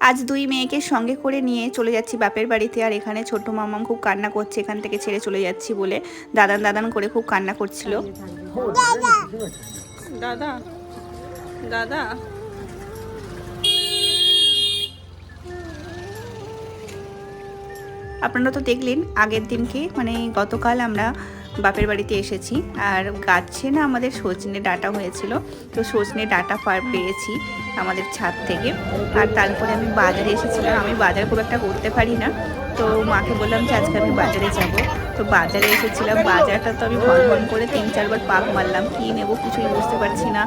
আজ দুই মেয়েকে সঙ্গে করে নিয়ে চলে যাচ্ছি বাপের বাড়িতে আর এখানে ছোট মামাম খুব কান্না করছে এখান থেকে ছেড়ে চলে যাচ্ছি বলে দাদান দাদান করে খুব কান্না করছিল। দাদা দাদা। আপনারা তো দেখলেন আগের দিনকে মানে গতকাল আমরা বাপের বাড়িতে এসেছি। আর গাছে না আমাদের সজনে ডাটা হয়েছিল। তো সজনে ডাটা পার পেয়েছি আমাদের ছাদ থেকে। আর তারপরে আমি বাজারে এসেছিলাম। আমি বাজার খুব একটা করতে পারি না। তো মাকে বললাম যে, আজকে আমি বাজারে যাব। তো বাজারে এসেছিলাম। বাজারটা তো আমি ভন ভন করে তিন চারবার পাক মারলাম। কী নেব কিছুই বুঝতে পারছি না।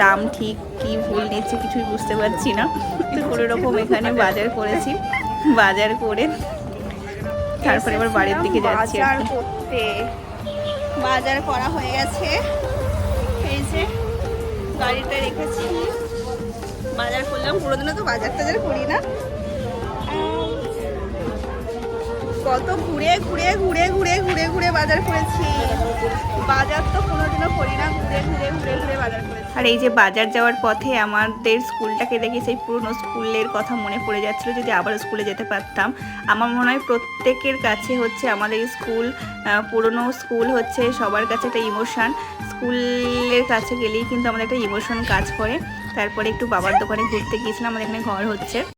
দাম ঠিক, কি ভুল নিচ্ছে কিছুই বুঝতে পারছি না। তো কোনো রকম এখানে বাজার করেছি। বাজার করে তারপরে আবার বাড়ির দিকে যাচ্ছি আর করতে। বাজার করা হয়ে গেছে। এই যে গাড়িটা রেখেছি। বাজার করলাম। পুরোদিনে তো বাজার টাজার করি না। কত ঘুরে ঘুরে ঘুরে ঘুরে বাজার করেছি। বাজার তো কোনোদিনও করি না, ঘুরে ঘুরে ঘুরে ঘুরে বাজার করেছি। আর এই যে বাজার যাওয়ার পথে আমাদের স্কুলটাকে দেখে সেই পুরনো স্কুলের কথা মনে পড়ে যাচ্ছিল, যদি আবার স্কুলে যেতে পারতাম। আমার মনে হয় প্রত্যেকের কাছে হচ্ছে আমাদের স্কুল পুরনো স্কুল হচ্ছে সবার কাছে একটা ইমোশন। স্কুলের কাছে গেলেই কিন্তু আমাদের একটা ইমোশন কাজ করে। তারপরে একটু বাবার দোকানে ঘুরতে গিয়েছিলাম, আমাদের এখানে ঘর হচ্ছে।